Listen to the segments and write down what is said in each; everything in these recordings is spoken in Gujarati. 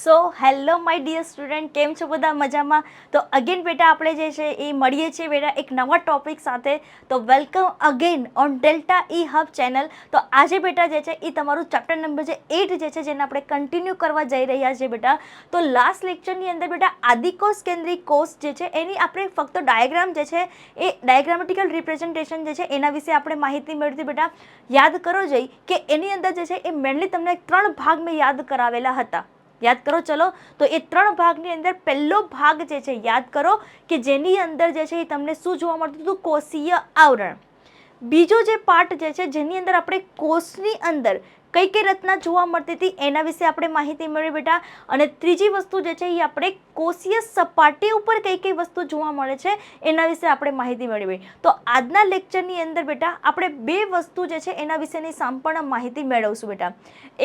So hello my dear student કેમ છો બધા મજામાં? તો અગેન બેટા આપણે જે છે એ મળીએ છીએ બેટા એક નવા ટોપિક સાથે. તો welcome again on Delta E Hub channel તો આજે બેટા જે છે એ તમારું ચેપ્ટર નંબર જે એટ જે છે જેને આપણે કન્ટિન્યુ કરવા જઈ રહ્યા છીએ બેટા. તો લાસ્ટ લેક્ચરની અંદર બેટા આદિકોષ કેન્દ્રી કોષ જે છે એની આપણે ફક્ત ડાયાગ્રામ જે છે એ ડાયાગ્રામેટિકલ રિપ્રેઝન્ટેશન જે છે એના વિશે આપણે માહિતી મેળવી બેટા. યાદ કરો જઈ કે એની અંદર જે છે એ મેનલી તમને ત્રણ ભાગ મેં યાદ કરાવેલા હતા. યાદ કરો, ચલો. તો એ ત્રણ ભાગની અંદર પહેલો ભાગ જે છે, યાદ કરો કે જેની અંદર જે છે એ તમને શું જોવા મળતું હતું? કોષીય આવરણ. બીજો જે પાર્ટ જે છે, જેની અંદર આપણે કોષની અંદર કઈ કઈ રચના જોવા મળતી હતી, એના વિશે આપણે માહિતી મેળવી બેટા. અને ત્રીજી વસ્તુ જે છે એ આપણે કોષીય સપાટી ઉપર કઈ કઈ વસ્તુ જોવા મળે છે, એના વિશે આપણે માહિતી મેળવી. તો આજના લેક્ચરની અંદર બેટા, આપણે બે વસ્તુ જે છે એના વિશેની સંપૂર્ણ માહિતી મેળવશું બેટા.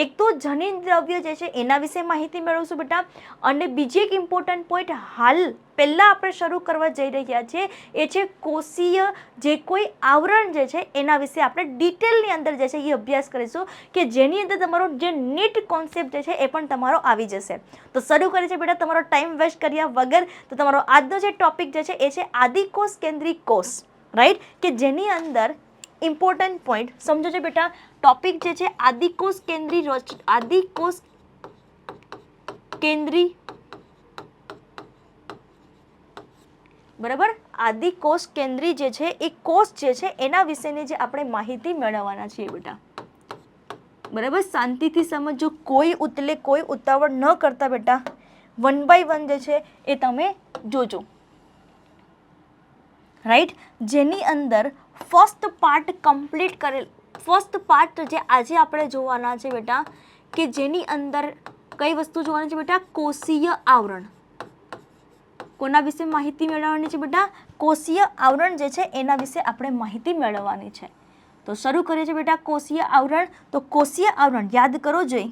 એક તો જનીન દ્રવ્ય જે છે એના વિશે માહિતી મેળવશું બેટા. અને બીજી એક ઇમ્પોર્ટન્ટ પોઈન્ટ હાલ પહેલાં આપણે શરૂ કરવા જઈ રહ્યા છીએ એ છે કોષીય જે કોઈ આવરણ જે છે એના વિશે આપણે ડિટેલની અંદર જે છે એ અભ્યાસ કરીશું, કે જેની અંદર તમારો જે નીટ કોન્સેપ્ટ જે છે એ પણ તમારો આવી જશે. તો શરૂ કરીએ છે બેટા, તમારો ટાઈમ વેસ્ટ કર્યા વગર તો તમારો આજનો જે ટોપિક જે છે એ છે આદિકોષ કેન્દ્રી કોષ રાઈટ કે જેની અંદર ઇમ્પોર્ટન્ટ પોઈન્ટ સમજો છો બેટા ટોપિક જે છે આદિકોષ કેન્દ્રી રચ, આદિકોષ કેન્દ્રી બરાબર? આદિકોષ કેન્દ્રી જે છે એ કોષ જે છે એના વિશેની જે આપણે માહિતી મેળવવાના છીએ બેટા. બરાબર? શાંતિથી સમજો કોઈ ઉતલે કોઈ ઉતાવળ ન કરતા બેટા. વન બાય વન જે છે એ તમે જોજો. રાઈટ જેની અંદર ફર્સ્ટ પાર્ટ કમ્પ્લીટ કરેલ ફર્સ્ટ પાર્ટ જે આજે આપણે જોવાના છે બેટા, કે જેની અંદર કઈ વસ્તુ જોવાની છે બેટા? કોષીય આવરણ. કોના વિશે માહિતી મેળવવાની છે બેટા? કોષીય આવરણ જે છે એના વિશે આપણે માહિતી મેળવવાની છે. તો શરૂ કરીએ છીએ બેટા કોષીય આવરણ. તો કોષીય આવરણ યાદ કરો જોઈ,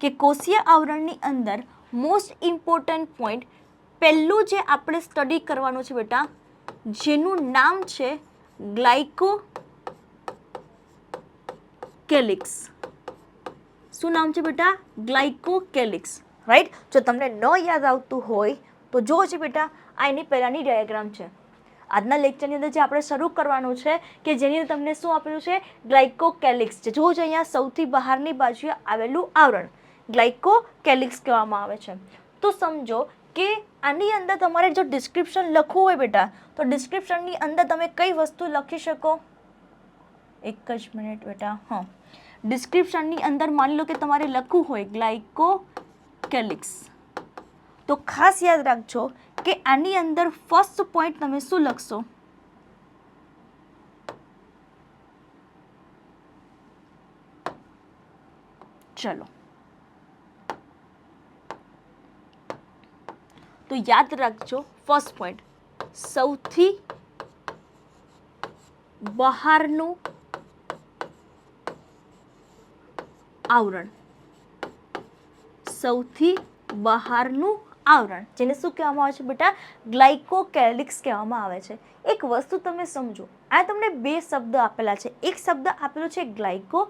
કે કોષીય આવરણની અંદર મોસ્ટ ઇમ્પોર્ટન્ટ પોઈન્ટ પહેલું જે આપણે સ્ટડી કરવાનું છે બેટા, જેનું નામ છે ગ્લાયકો કેલિક્સ શું નામ છે બેટા? ગ્લાયકોકેલિક્સ. રાઈટ જો તમને ન યાદ આવતું હોય, તો જો છે બેટા, આ એની પહેલાંની ડાયાગ્રામ છે. આજના લેક્ચરની અંદર જે આપણે શરૂ કરવાનું છે, કે જેની અંદર તમને શું આપેલું છે? ગ્લાયકોકેલિક્સ છે. જો છે અહીંયા સૌથી બહારની બાજુએ આવેલું આવરણ. ગ્લાયકોકેલિક્સ કહેવામાં આવે છે. તો સમજો કે આની અંદર તમારે જો ડિસ્ક્રિપ્શન લખવું હોય બેટા, તો ડિસ્ક્રિપ્શનની અંદર તમે કઈ વસ્તુ લખી શકો? એક જ મિનિટ બેટા, હા. ડિસ્ક્રિપ્શનની અંદર માની લો કે તમારે લખવું હોય ગ્લાઇકોકેલિક્સ તો ખાસ યાદ રાખજો કે આની અંદર ફર્સ્ટ પોઈન્ટ તમે શું લખશો? ચલો. તો યાદ રાખજો ફર્સ્ટ પોઈન્ટ સૌથી બહારનું આવરણ. સૌથી બહારનું આવરણ. જેને શું કહેવામાં આવે છે બેટા? ગ્લાયકોકેલિક્સ કહેવામાં આવે છે. એક વસ્તુ તમે સમજો, આ તમને બે શબ્દ આપેલા છે. એક શબ્દ આપેલો છે ગ્લાયકો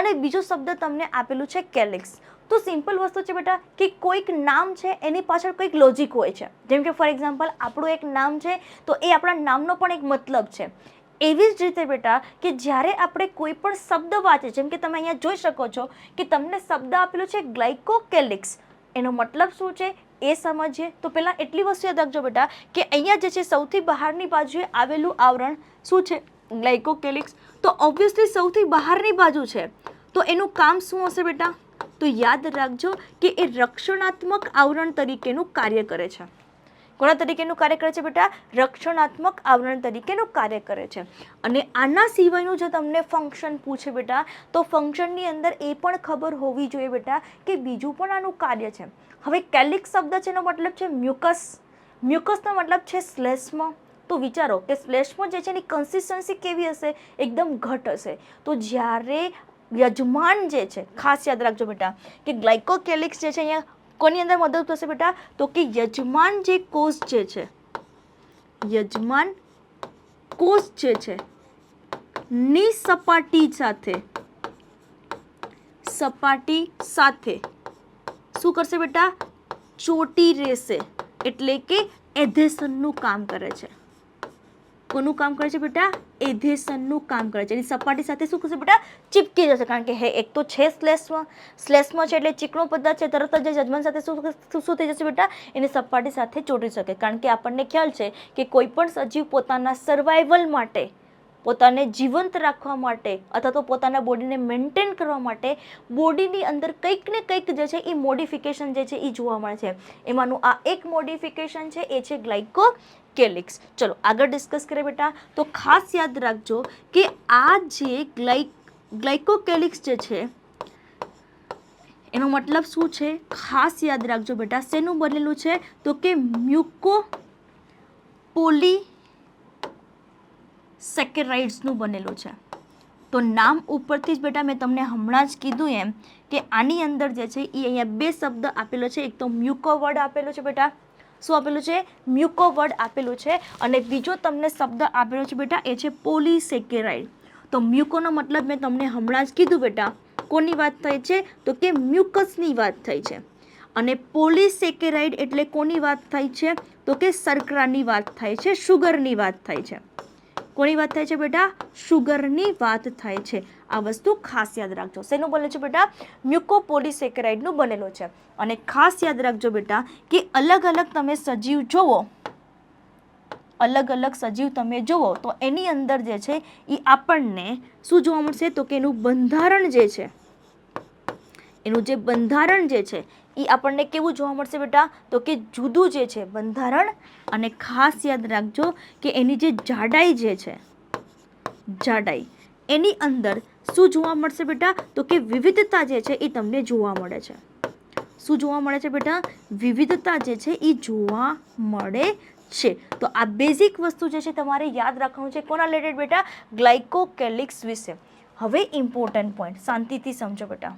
અને બીજો શબ્દ તમને આપેલું છે કેલિક્સ. તો સિમ્પલ વસ્તુ છે બેટા કે કોઈક નામ છે, એની પાછળ કોઈક લોજિક હોય છે. જેમ કે ફોર એક્ઝામ્પલ આપણું એક નામ છે, તો એ આપણા નામનો પણ એક મતલબ છે. એવી જ રીતે બેટા કે જ્યારે આપણે કોઈ પણ શબ્દ વાંચે, જેમ કે તમે અહીંયા જોઈ શકો છો કે તમને શબ્દ આપેલો છે ગ્લાયકોકેલિક્સ એનો મતલબ શું છે? એ સમજીએ. તો પહેલાં એટલી વસ્તુ યાદ રાખજો બેટા કે અહીંયા જે છે, સૌથી બહારની બાજુએ આવેલું આવરણ શું છે? ગ્લાયકોકેલિક્સ તો ઓબ્વિયસલી સૌથી બહારની બાજુ છે. તો એનું કામ શું હશે બેટા? તો યાદ રાખજો કે એ રક્ષણાત્મક આવરણ તરીકેનું કાર્ય કરે છે. કોના તરીકેનું કાર્ય કરે છે બેટા? રક્ષણાત્મક આવરણ તરીકેનું કાર્ય કરે છે. અને આના સિવાયનું જો તમને ફંક્શન પૂછે બેટા, તો ફંક્શનની અંદર એ પણ ખબર હોવી જોઈએ બેટા કે બીજું પણ આનું કાર્ય છે. હવે કેલિક શબ્દ છે એનો મતલબ છે મ્યુકસ. મ્યુકસનો મતલબ છે શ્લેષ્મ. તો વિચારો કે શ્લેષ્મ જે છે એની કન્સિસ્ટન્સી કેવી હશે? એકદમ ઘટ હશે. તો જ્યારે યજમાન જે છે, ખાસ યાદ રાખજો બેટા, કે ગ્લાયકોકેલિક્સ જે છે અહીંયા કોની અંદર મદદ થશે બેટા? તો કે યજમાન જે કોષ જે છે, યજમાન કોષ જે છે ની સપાટી સાથે સપાટી સાથે. શું કરશે બેટા? ચોટી રહેશે, એટલે કે એધેસનનું કામ કરે છે. કોનું કામ કરે છે બેટા? એધેશનનું કામ કરે છે. એની સપાટી સાથે શું કરશે બેટા? ચીપકી જશે. કારણ કે હે, એક તો છે સ્લેશમાં સ્લેશમાં છે એટલે ચીકણો પદાર્થ છે. તરત જ જજમાન સાથે શું શું થઈ જશે બેટા? એની સપાટી સાથે ચોટી શકે. કારણ કે આપણને ખ્યાલ છે કે કોઈ પણ સજીવ પોતાના સર્વાઈવલ માટે, પોતાને જીવંત રાખવા માટે અથવા તો પોતાના બોડીને મેન્ટેન કરવા માટે બોડીની અંદર કંઈક ને કંઈક જે છે એ મોડિફિકેશન જે છે એ જોવા મળે છે. એમાંનું આ એક મોડિફિકેશન છે. એ છે ગ્લાયકો કેલિક્સ ચલો, આગળ ડિસ્કસ કરીએ બેટા. તો ખાસ યાદ રાખજો કે આ જે ગ્લાઇક ગ્લાયકોકેલિક્સ જે છે, એનો મતલબ શું છે? ખાસ યાદ રાખજો બેટા, શેનું બનેલું છે? તો કે મ્યુકો પોલી સેકેરાઇડ્સનું બનેલું છે. તો નામ ઉપરથી જ બેટા મેં તમને હમણાં જ કીધું એમ કે આની અંદર જે છે એ અહીંયા બે શબ્દ આપેલો છે. એક તો મ્યુકો વર્ડ આપેલો છે બેટા શું આપેલું છે? મ્યુકો વર્ડ આપેલું છે. અને બીજો તમને શબ્દ આપેલો છે બેટા, એ છે પોલીસેકેરાઇડ. તો મ્યુકોનો મતલબ મેં તમને હમણાં જ કીધું બેટા, કોની વાત થઈ છે? તો કે મ્યુકસની વાત થઈ છે. અને પોલીસેકેરાઇડ એટલે કોની વાત થાય છે? તો કે શર્કરાની વાત થાય છે, શુગરની વાત થાય છે. કોની વાત થાય છે બેટા? શુગરની વાત થાય છે. આ વસ્તુ ખાસ યાદ રાખજો. શેનું બને છે બેટા? મ્યુકોપોલિસેકેરાઇડનું બનેલું છે. અને ખાસ યાદ રાખજો બેટા કે અલગ અલગ તમે સજીવ જોવો, અલગ અલગ સજીવ તમે જુઓ તો એની અંદર જે છે એ આપણને શું જોવા મળશે? તો કે એનું બંધારણ જે છે એનું જે બંધારણ જે છે એ આપણને કેવું જોવા મળશે બેટા? તો કે જુદું જે છે, બંધારણ. અને ખાસ યાદ રાખજો કે એની જે જાડાઈ જે છે, જાડાઈ, એની અંદર શું જોવા મળશે બેટા? તો કે વિવિધતા જે છે એ તમને જોવા મળે છે. શું જોવા મળે છે બેટા? વિવિધતા જે છે એ જોવા મળે છે. તો આ બેઝિક વસ્તુ જે છે, તમારે યાદ રાખવાનું છે કોના રિલેટેડ બેટા? ગ્લાયકોકેલિક્સ વિશે. હવે ઇમ્પોર્ટન્ટ પોઈન્ટ શાંતિથી સમજો બેટા.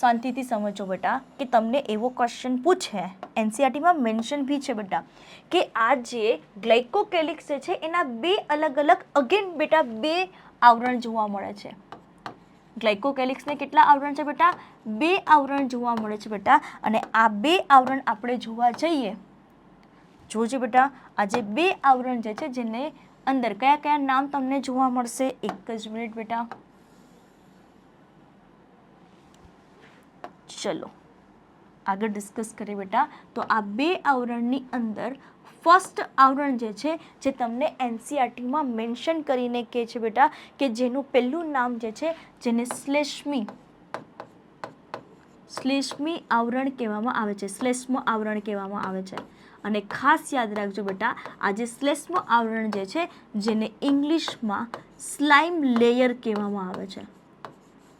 શાંતિથી સમજો બેટા, કે તમને એવો ક્વેશ્ચન પૂછે, એનસીઆરટીમાં મેન્શન બી છે બેટા, કે આ જે ગ્લાયકોકેલિક્સ જે છે, એના બે અલગ અલગ અગેન બેટા બે આવરણ જોવા મળે છે. ગ્લાયકોકેલિક્સને કેટલા આવરણ છે બેટા? બે આવરણ જોવા મળે છે બેટા, અને આ બે આવરણ આપણે જોવા જઈએ. જોજો બેટા આ જે બે આવરણ જે છે, જેને અંદર કયા કયા નામ તમને જોવા મળશે? એક જ મિનિટ બેટા. ચલો, આગળ ડિસ્કસ કરીએ બેટા. તો આ બે આવરણની અંદર ફર્સ્ટ આવરણ જે છે, જે તમને એનસીઆરટીમાં મેન્શન કરીને કહે છે બેટા, કે જેનું પહેલું નામ જે છે, જેને શ્લેષ્મી શ્લેષ્મી આવરણ કહેવામાં આવે છે. શ્લેષ્મ આવરણ કહેવામાં આવે છે. અને ખાસ યાદ રાખજો બેટા, આ જે શ્લેષ્મ આવરણ જે છે, જેને ઇંગ્લિશમાં સ્લાઇમ લેયર કહેવામાં આવે છે.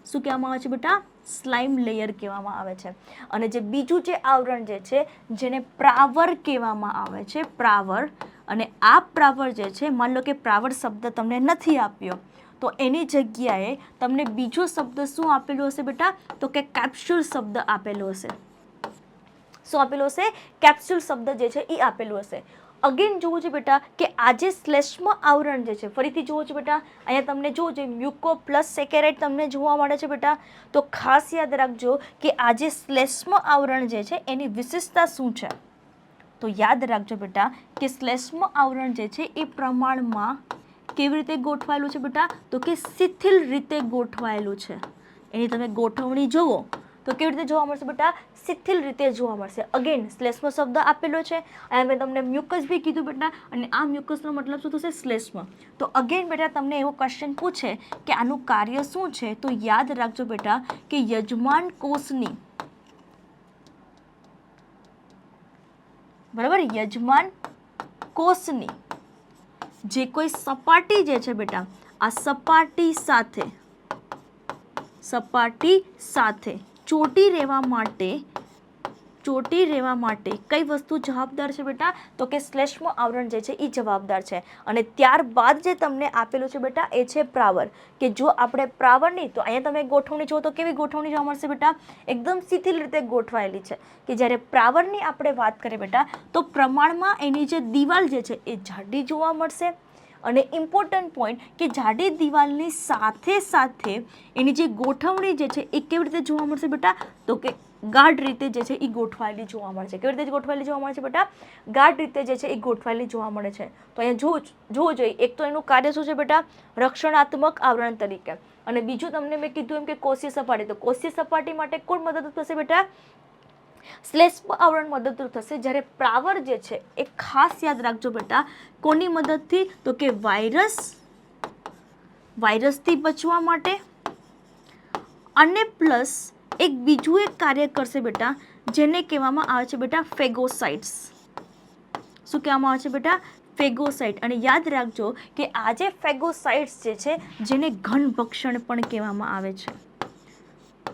શું કહેવામાં આવે છે બેટા? સ્લાઇમ લેયર કહેવામાં આવે છે. અને જે બીજું જે આવરણ જે છે, જેને પ્રાવર કહેવામાં આવે છે, પ્રાવર. અને આ પ્રાવર જે છે, માન લો કે પ્રાવર શબ્દ તમને નથી આપ્યો, તો એની જગ્યાએ તમને બીજો શબ્દ શું આપેલો હશે બેટા? તો કે કેપ્સ્યુલ શબ્દ આપેલો હશે. શું આપેલો હશે? કેપ્સ્યુલ શબ્દ જે છે એ આપેલું હશે. અગેન જોવું છે બેટા કે આજે શ્લેષ્મ આવરણ જે છે, ફરીથી જોવો છે બેટા, અહીંયા તમને જોવો છે મ્યુકો પ્લસ સેકેરાઇટ તમને જોવા મળે છે બેટા. તો ખાસ યાદ રાખજો કે આજે શ્લેષ્મ આવરણ જે છે, એની વિશેષતા શું છે? તો યાદ રાખજો બેટા કે શ્લેષ્મ આવરણ જે છે, એ પ્રમાણમાં કેવી રીતે ગોઠવાયેલું છે બેટા? તો કે શિથિલ રીતે ગોઠવાયેલું છે. એની તમે ગોઠવણી જુઓ. તો કેવી રીતે જોવા મળશે બેટા? શિથિલ રીતે જોવા મળશે. અગેન શ્લેષ્મ શબ્દ આપેલો છે. અને મેં તમને મ્યુકસ બી કીધું બેટા અને આ મ્યુકસનો મતલબ શું થશે? શ્લેષ્મ. તો અગેન બેટા તમને એવો ક્વેશ્ચન પૂછે કે આનું કાર્ય શું છે? તો યાદ રાખજો બેટા કે યજમાન કોષની બરાબર? યજમાન કોષની જે કોઈ સપાટી જે છે બેટા, આ સપાટી સાથે સપાટી સાથે ચોટી રહેવા માટે, ચોટી રહેવા માટે કઈ વસ્તુ જવાબદાર છે બેટા? તો કે શ્લેષ્મ આવરણ જે છે એ જવાબદાર છે. અને ત્યારબાદ જે તમને આપેલું છે બેટા એ છે પ્રાવર. કે જો આપણે પ્રાવર નહીં તો અહીંયા તમે ગોઠવણી જુઓ તો કેવી ગોઠવણી જોવા મળશે બેટા? એકદમ શિથિલ રીતે ગોઠવાયેલી છે. કે જ્યારે પ્રાવરની આપણે વાત કરીએ બેટા, તો પ્રમાણમાં એની જે દિવાલ જે છે એ જાડી જોવા મળશે. અને ઇમ્પોર્ટન્ટ પોઈન્ટ કે જાડી દિવાલની સાથે સાથે એની જે ગોઠવણી જે છે એ કેવી રીતે જોવા મળશે બેટા? તો કે ગાઢ રીતે જે છે એ ગોઠવાયેલી જોવા મળે છે કેવી રીતે ગોઠવાયેલી જોવા મળે છે બેટા? ગાઢ રીતે જે છે એ ગોઠવાયેલી જોવા મળે છે. તો અહીંયા જોવું જોવું જોઈએ. એક તો એનું કાર્ય શું છે બેટા? રક્ષણાત્મક આવરણ તરીકે. અને બીજું તમને મેં કીધું એમ કે કોષીય સપાટી. તો કોષીય સપાટી માટે કોણ મદદ થશે બેટા? શ્લેષ્મ આવરણ મદદરૂપ થશે. જ્યારે પ્રાવર જે છે, એ ખાસ યાદ રાખજો બેટા, કોની મદદથી? તો કે વાયરસ વાયરસથી બચવા માટે. અને પ્લસ એક બીજું એક કાર્ય કરશે બેટા, જેને કહેવામાં આવે છે બેટા ફેગોસાઇટ્સ શું કહેવામાં આવે છે બેટા? ફેગોસાઇટ અને યાદ રાખજો કે આ જે ફેગોસાઇટ્સ જે છે, જેને ઘન ભક્ષણ પણ કહેવામાં આવે છે.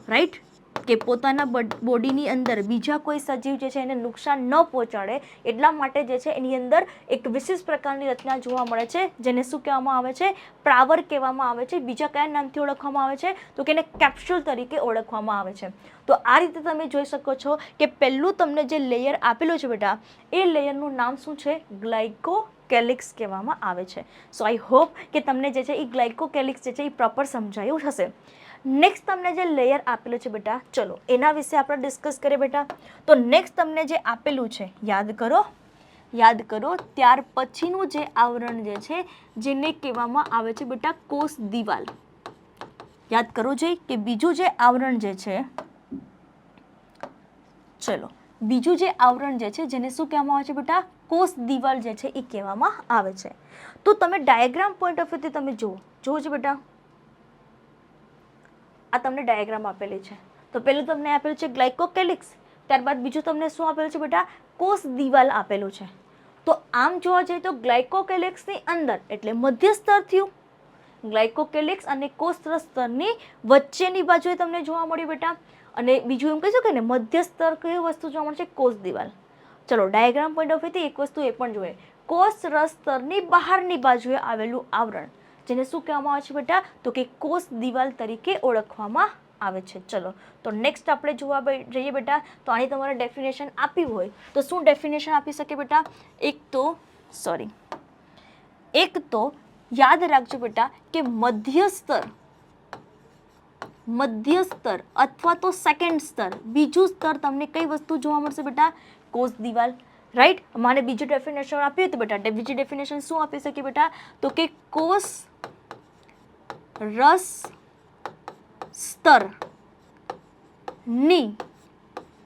રાઈટ કે પોતાના બોડીની અંદર બીજા કોઈ સજીવ જે છે એને નુકસાન ન પહોંચાડે એટલા માટે જે છે એની અંદર એક વિશેષ પ્રકારની રચના જોવા મળે છે, જેને શું કહેવામાં આવે છે? પ્રાવર કહેવામાં આવે છે. બીજા કયા નામથી ઓળખવામાં આવે છે? તો કે એને કેપ્સ્યુલ તરીકે ઓળખવામાં આવે છે. તો આ રીતે તમે જોઈ શકો છો કે પહેલું તમને જે લેયર આપેલું છે બેટા, એ લેયરનું નામ શું છે? ગ્લાઇકો કેલિક્સ કહેવામાં આવે છે. સો આઈ હોપ કે તમને જે છે એ ગ્લાયકો કેલિક્સ જે છે એ પ્રોપર સમજાયું હશે. નેક્સ્ટ તમને જે લેયર આપેલું છે બેટા, ચલો, એના વિશે આપણે ડિસ્કસ કરીએ બેટા. તો નેક્સ્ટ તમને જે આપેલું છે, યાદ કરો. યાદ કરો, ત્યાર પછીનું જે આવરણ જે છે, જેને કહેવામાં આવે છે બેટા કોષ દિવાલ. યાદ કરો જોઈએ કે બીજું જે આવરણ જે છે, ચલો, બીજું જે આવરણ જે છે, જેને શું કહેવામાં આવે છે બેટા? કોષ દિવાલ જે છે, એ કહેવામાં આવે છે. તો તમે ડાયાગ્રામ પોઈન્ટ ઓફ વ્યૂથી તમે જુઓ. જુઓ છો બેટા. આ તમને ડાયાગ્રામ આપેલી છે. તો પહેલું તમને આપેલું છે ગ્લાયકોકેલિક્સ ત્યારબાદ બીજું તમને શું આપેલું છે બેટા? કોષ દિવાલ આપેલું છે. તો આમ જોવા જઈએ તો ગ્લાયકોકેલિક્સની અંદર એટલે મધ્ય સ્તર થયું. ગ્લાયકોકેલિક્સ અને કોષ સ્તરની વચ્ચેની બાજુએ તમને જોવા મળ્યું બેટા. અને બીજું એમ કહીશું કે ને મધ્ય સ્તર કઈ વસ્તુ જોવા મળશે કોષ દિવાલ. ચલો ડાયાગ્રામ પોઈન્ટ ઓફ વ્યૂથી એક વસ્તુ એ પણ જોઈએ. કોષ રસ સ્તરની બહારની બાજુએ આવેલું આવરણ. જેને શું કહેવામાં આવે છે બેટા? તો કે કોષ દિવાલ તરીકે ઓળખવામાં આવે છે. ચલો, તો નેક્સ્ટ આપણે જોવા જઈએ બેટા. તો આની તમારે ડેફિનેશન આપી હોય, તો શું ડેફિનેશન આપી શકે બેટા? એક તો સોરી એક તો યાદ રાખજો બેટા કે મધ્ય સ્તર મધ્ય સ્તર અથવા તો સેકન્ડ સ્તર, બીજું સ્તર તમને કઈ વસ્તુ જોવા મળશે બેટા? કોષ દિવાલ રાઈટ મને બીજું ડેફિનેશન આપ્યું હતું બેટા, બીજી ડેફિનેશન શું આપી શકીએ બેટા? તો કે કોષ રસ સ્તરની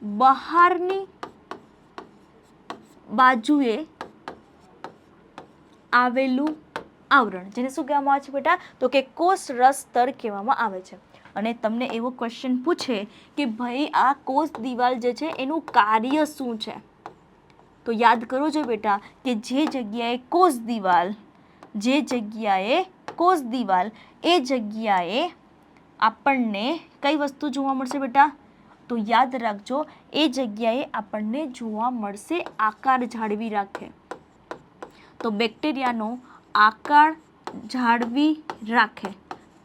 બહારની બાજુએ આવેલું આવરણ. જેને શું કહેવામાં આવે છે બેટા? તો કે કોષ રસ સ્તર કહેવામાં આવે છે. અને તમને એવો ક્વેશ્ચન પૂછે કે ભાઈ આ કોષ દિવાલ જે છે એનું કાર્ય શું છે? તો યાદ કરો છો બેટા કે જે જગ્યાએ કોષ દિવાલ, જે જગ્યાએ કોષ દિવાલ, એ જગ્યાએ આપણને કઈ વસ્તુ જોવા મળશે બેટા? તો યાદ રાખજો, એ જગ્યાએ આપણને જોવા મળશે આકાર જાળવી રાખે. તો બેક્ટેરિયાનો આકાર જાળવી રાખે.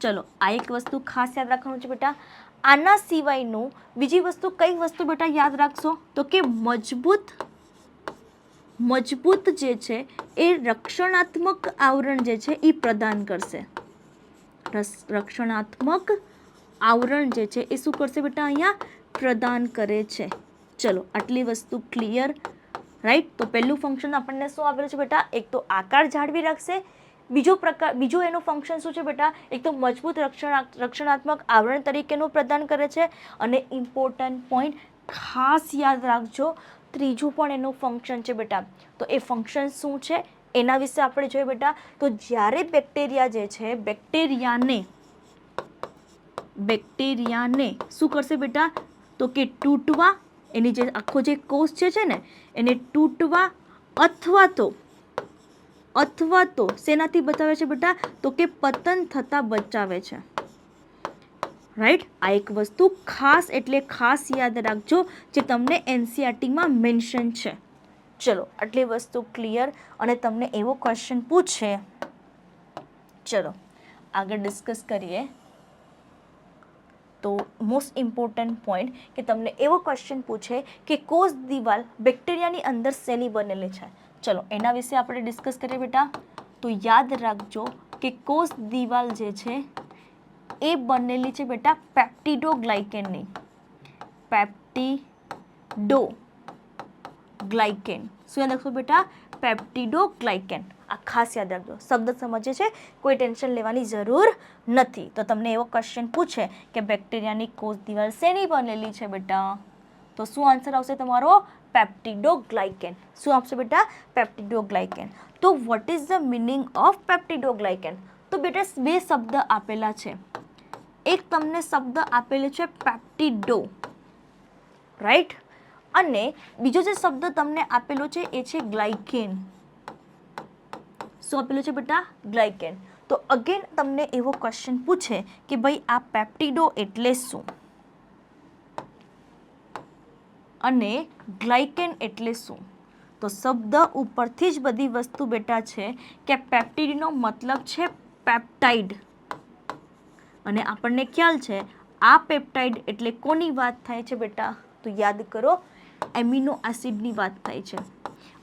ચલો, આ એક વસ્તુ ખાસ યાદ રાખવાનું છે બેટા. આના સિવાયનું બીજી વસ્તુ કઈ વસ્તુ બેટા યાદ રાખશો? તો કે મજબૂત મજબૂત જે છે એ રક્ષણાત્મક આવરણ જે છે એ પ્રદાન કરશે. રક્ષણાત્મક આવરણ જે છે એ શું કરશે બેટા અહીંયા? પ્રદાન કરે છે. ચલો, આટલી વસ્તુ ક્લિયર રાઈટ તો પહેલું ફંક્શન આપણને શું આપેલું છે બેટા? એક તો આકાર જાળવી રાખશે. બીજો પ્રકાર, બીજું એનું ફંક્શન શું છે બેટા? એક તો મજબૂત રક્ષણા, રક્ષણાત્મક આવરણ તરીકેનું પ્રદાન કરે છે. અને ઇમ્પોર્ટન્ટ પોઈન્ટ ખાસ યાદ રાખજો ત્રીજું પણ એનું ફંક્શન છે બેટા. તો એ ફંક્શન શું છે? એના વિશે આપણે જોઈએ બેટા. તો જ્યારે બેક્ટેરિયા જે છે બેક્ટેરિયાને બેક્ટેરિયાને શું કરશે બેટા? તો કે તૂટવા, એની જે આખો જે કોષ છે છે ને, એને તૂટવા અથવા તો અથવા તો શેનાથી બચાવે છે બેટા. તો કે પતન થતાં બચાવે છે. રાઈટ આ એક વસ્તુ ખાસ એટલે ખાસ યાદ રાખજો જે તમને એનસીઆરટીમાં મેન્શન છે. ચલો, આટલી વસ્તુ ક્લિયર અને તમને એવો ક્વેશ્ચન પૂછે. ચલો, આગળ ડિસ્કસ કરીએ. તો મોસ્ટ ઇમ્પોર્ટન્ટ પોઈન્ટ કે તમને એવો ક્વેશ્ચન પૂછે કે કોષ દિવાલ બેક્ટેરિયાની અંદર સેલી બનેલી છે. ચલો, એના વિશે આપણે ડિસ્કસ કરીએ બેટા. તો યાદ રાખજો કે કોષ દિવાલ જે છે એ બનેલી છે બેટા પેપ્ટિડોગ્લાયકેનની. પેપ પેપ્ટીડો ગ્લાયકેન શું યાદ રાખશો બેટા? પેપ્ટીડો ગ્લાયકેન આ ખાસ યાદ રાખજો. શબ્દ સમજે છે, કોઈ ટેન્શન લેવાની જરૂર નથી. તો તમને એવો ક્વેશ્ચન પૂછે કે બેક્ટેરિયાની કોષ દિવાલ શેની બનેલી છે બેટા? તો શું આન્સર આવશે તમારો? પેપ્ટીડો ગ્લાયકેન શું આપશે બેટા? પેપ્ટીડો ગ્લાયકેન તો what is the meaning of peptidoglycan તો બેટા બે શબ્દ આપેલા છે. એક તમને શબ્દ આપેલો છે પેપ્ટીડો. રાઈટ અને બીજો જે શબ્દ તમને આપેલો છે એ છે ગ્લાયકેન. શું આપેલું છે બેટા? ગ્લાયકેન. તો અગેન તમને એવો ક્વેશ્ચન પૂછે કે ભાઈ આ પેપ્ટીડો એટલે શું? અને ગ્લાયકેન એટલે શું? તો શબ્દ ઉપરથી જ બધી વસ્તુ બેટા છે કે પેપ્ટીડનો મતલબ છે પેપ્ટાઇડ. અને આપણને ખ્યાલ છે, આ પેપ્ટાઇડ એટલે કોની વાત થાય છે બેટા? તો યાદ કરો, એમિનો એસિડની વાત થાય છે.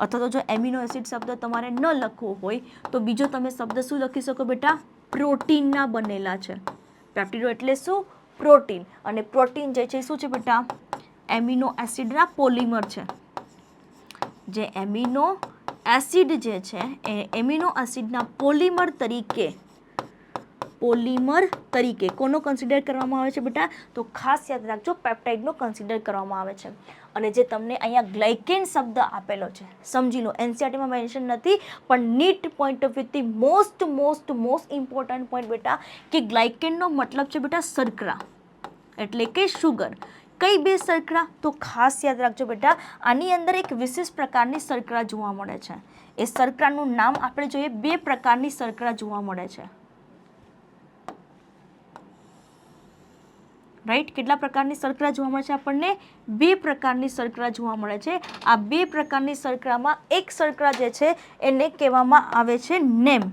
અથવા તો જો એમિનો એસિડ શબ્દ તમારે ન લખવો હોય, તો બીજો તમે શબ્દ શું લખી શકો બેટા? પ્રોટીનના બનેલા છે. પેપ્ટિડો એટલે શું? પ્રોટીન. અને પ્રોટીન જે છે શું છે બેટા? એમિનો એસિડના પોલિમર છે. જે એમિનો એસિડ જે છે, એ એમિનો એસિડના પોલિમર તરીકે પોલિમર તરીકે કોનો કન્સિડર કરવામાં આવે છે બેટા? તો ખાસ યાદ રાખજો પેપ્ટાઇડનો કન્સિડર કરવામાં આવે છે. અને જે તમને અહીંયા ગ્લાયકેન શબ્દ આપેલો છે, સમજી લો એનસીઆરટીમાં મેન્શન નથી, પણ NEET point of વ્યૂથી most most most important point બેટા, કે ગ્લાયકેનનો મતલબ છે બેટા શર્કરા એટલે કે શુગર કઈ બે શર્કરા તો ખાસ યાદ રાખજો બેટા, આની અંદર એક વિશેષ પ્રકારની શર્કરા જોવા મળે છે. એ શર્કરાનું નામ આપણે જોઈએ, બે પ્રકારની શર્કરા જોવા મળે છે. રાઈટ? કેટલા પ્રકારની શર્કરા જોવા મળે છે આપણને? બે પ્રકારની શર્કરા જોવા મળે છે. આ બે પ્રકારની શર્કરામાં એક શર્કરા જે છે એને કહેવામાં આવે છે નેમ.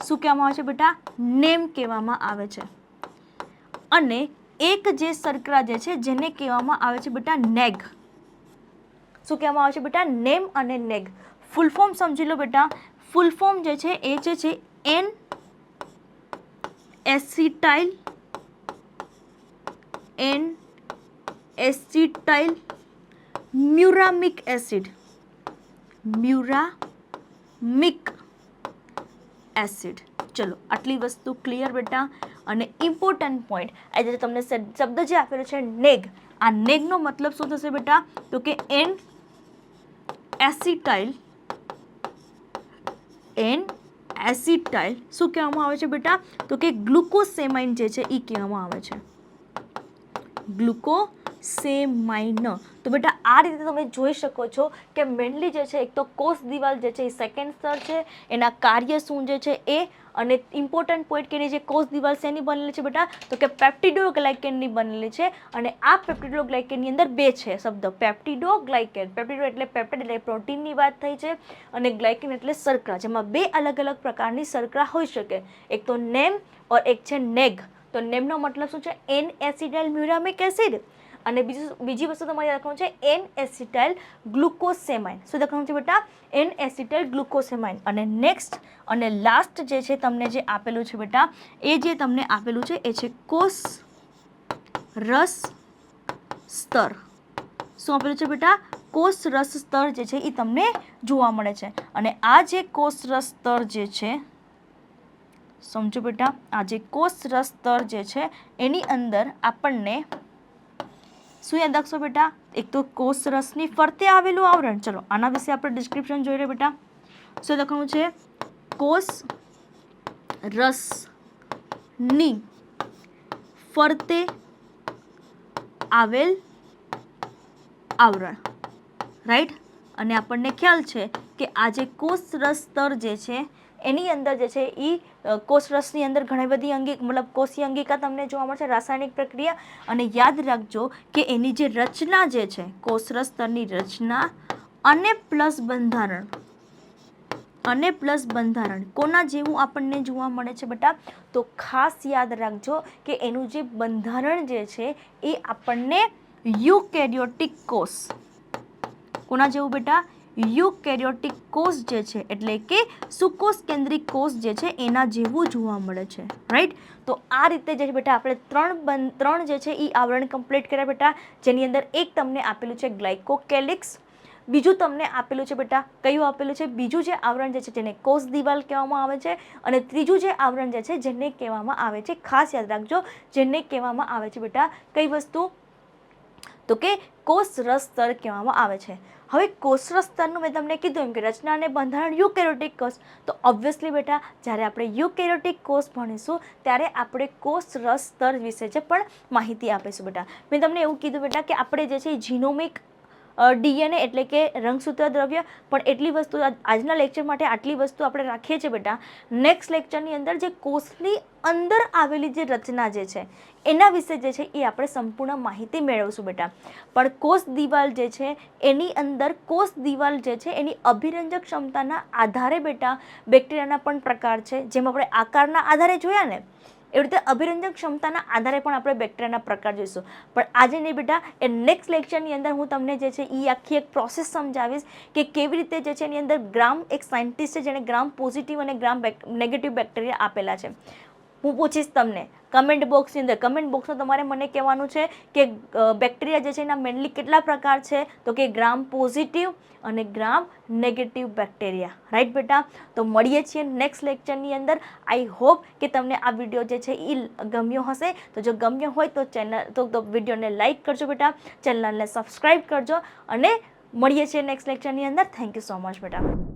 શું કહેવામાં આવે છે બેટા? નેમ કહેવામાં આવે છે. અને એક જે શર્કરા જે છે જેને કહેવામાં આવે છે બેટા નેગ. શું કહેવામાં આવે છે બેટા? નેમ અને નેગ. ફૂલ ફોર્મ સમજી લો બેટા. ફૂલ ફોર્મ જે છે એ જે છે N acetyl N acetyl muramic acid. Muramic acid. ચલો, આટલી વસ્તુ ક્લિયર બેટા. અને ઇમ્પોર્ટન્ટ પોઈન્ટ આજે તમને શબ્દ જે આપેલો છે, નેગ. આ નેગનો મતલબ શું થશે બેટા? તો કે એન એસિટાઇલ એન એસિટાઇલ શું કહેવામાં આવે છે બેટા? તો કે ગ્લુકોસેમાઇન જે છે એ કહેવામાં આવે છે. ગ્લુકોસેમાઇન. તો બેટા, આ રીતે તમે જોઈ શકો છો કે મેનલી જે છે, એક તો કોષ દિવાલ જે છે, એ સેકન્ડ સ્તર છે, એના કાર્ય શું જે છે એ, અને ઇમ્પોર્ટન્ટ પોઈન્ટ કે જે કોષ દિવાલ શેની બનેલી છે બેટા, તો કે પેપ્ટિડો ગ્લાયકેનની બનેલી છે, અને આ પેપ્ટિડો ગ્લાયકેનની અંદર બે છે શબ્દ પેપ્ટિડો ગ્લાયકેન પેપ્ટિડો એટલે પેપ્ટાઇડ એટલે પ્રોટીનની વાત થઈ છે, અને ગ્લાયકેન એટલે શર્કરા જેમાં બે અલગ અલગ પ્રકારની શર્કરા હોઈ શકે. એક તો નેમ, ઓર એક છે નેગ. તો નેમનો મતલબ શું છે? એન એસિડાઇલ મ્યુરામિક એસિડ અને બીજું બીજી વસ્તુ તમારે લખવાનું છે એન એસિટાઇલ ગ્લુકોસેમાઇન શું લખવાનું છે બેટા? એન એસિટાઇલ ગ્લુકોસેમાઇન અને નેક્સ્ટ અને લાસ્ટ જે છે તમને જે આપેલું છે બેટા, એ જે તમને આપેલું છે, એ છે કોષ રસ સ્તર. શું આપેલું છે બેટા? કોષ રસ સ્તર જે છે એ તમને જોવા મળે છે. અને આ જે કોષ રસ સ્તર જે છે સમજો બેટા? આ જે કોષ સ્તર જે છે, એની અંદર આપણને શું યાદ રાખશો બેટા? એક તો કોષ રસની ફરતે આવેલું આવરણ. ચલો, આના વિશે આપણે ડિસ્ક્રિપ્શન જોઈ રહ્યા બેટા. શું લખવાનું છે? કોષ રસની ફરતે આવેલ આવરણ. રાઈટ અને આપણને ખ્યાલ છે કે આ જે કોષ સ્તર જે છે, એની અંદર જે છે એ કોષ રસની અંદર ઘણી બધી અંગી, મતલબ કોષીય અંગિકા તમને જોવા મળશે, રાસાયણિક પ્રક્રિયા. અને યાદ રાખજો કે એની જે રચના જે છે કોષરસ સ્તરની રચના અને પ્લસ બંધારણ. અને પ્લસ બંધારણ. કોના જેવું આપણને જોવા મળે છે બેટા? તો ખાસ યાદ રાખજો કે એનું જે બંધારણ જે છે, એ આપણને યુકેરિયોટિક કોષ. કોના જેવું બેટા? યુકેરિયોટિક કોષ જે છે, એટલે કે સુકોષ કેન્દ્રિક કોષ જે છે, એના જેવું જોવા મળે છે રાઈટ તો આ રીતે જે બેટા, આપણે ત્રણ બન, ત્રણ જે છે એ આવરણ કમ્પ્લીટ કર્યા બેટા. જેની અંદર એક તમને આપેલું છે ગ્લાયકોકેલિક્સ, બીજું તમને આપેલું છે બેટા, કયું આપેલું છે? બીજું જે આવરણ જે છે, જેને કોષ દિવાલ કહેવામાં આવે છે, અને ત્રીજું જે આવરણ જે છે, જેને કહેવામાં આવે છે, ખાસ યાદ રાખજો, જેને કહેવામાં આવે છે બેટા, કઈ વસ્તુ? તો કે કોષરસ સ્તર કહેવામાં આવે છે. હવે કોષરસ સ્તરનું મેં તમને કીધું એમ કે રચના અને બંધારણ યુકેરોટિક કોષ. તો ઓબ્વિયસલી બેટા, જ્યારે આપણે યુકેરોટિક કોષ ભણીશું, ત્યારે આપણે કોષરસ સ્તર વિશે છે પણ માહિતી આપીશું બેટા. મેં તમને એવું કીધું બેટા કે આપણે જે છે જીનોમિક ડીએનએ એટલે કે રંગસૂત્ર દ્રવ્ય. પણ એટલી વસ્તુ આજના લેક્ચર માટે આટલી વસ્તુ આપણે રાખીએ છીએ બેટા. નેક્સ્ટ લેક્ચરની અંદર જે કોષની અંદર આવેલી જે રચના જે છે, એના વિશે જે છે એ આપણે સંપૂર્ણ માહિતી મેળવશું બેટા. પણ કોષ દિવાલ જે છે, એની અંદર કોષ દિવાલ જે છે, એની અભિરંજક ક્ષમતાના આધારે બેટા બેક્ટેરિયાના પણ પ્રકાર છે. જેમ આપણે આકારના આધારે જોયા ને એવી રીતે અભિરંજન ક્ષમતાના આધારે પણ આપણે બેક્ટેરિયાના પ્રકાર જોઈશું. પણ આજે નહીં બેટા, એ નેક્સ્ટ લેક્ચરની અંદર હું તમને જે છે એ આખી એક પ્રોસેસ સમજાવીશ કે કેવી રીતે જે છે એની અંદર ગ્રામ એક સાયન્ટિસ્ટ છે જેણે ગ્રામ પોઝિટિવ અને ગ્રામ નેગેટિવ બેક્ટેરિયા આપેલા છે. હું પૂછીશ તમને. કમેન્ટ બોક્સની અંદર કમેન્ટ બોક્સમાં તમારે મને કહેવાનું છે કે બેક્ટેરિયા જે છે એના મેનલી કેટલા પ્રકાર છે? તો કે ગ્રામ પોઝિટિવ અને ગ્રામ નેગેટિવ બેક્ટેરિયા રાઈટ બેટા? તો મળીએ છીએ નેક્સ્ટ લેક્ચરની અંદર. આઈ હોપ કે તમને આ વીડિયો જે છે એ ગમ્યો હશે. તો જો ગમ્યો હોય તો ચેનલ તો તો વિડીયોને લાઈક કરજો બેટા. ચેનલને સબસ્ક્રાઈબ કરજો. અને મળીએ છીએ નેક્સ્ટ લેક્ચરની અંદર. થેન્ક યુ સો મચ બેટા.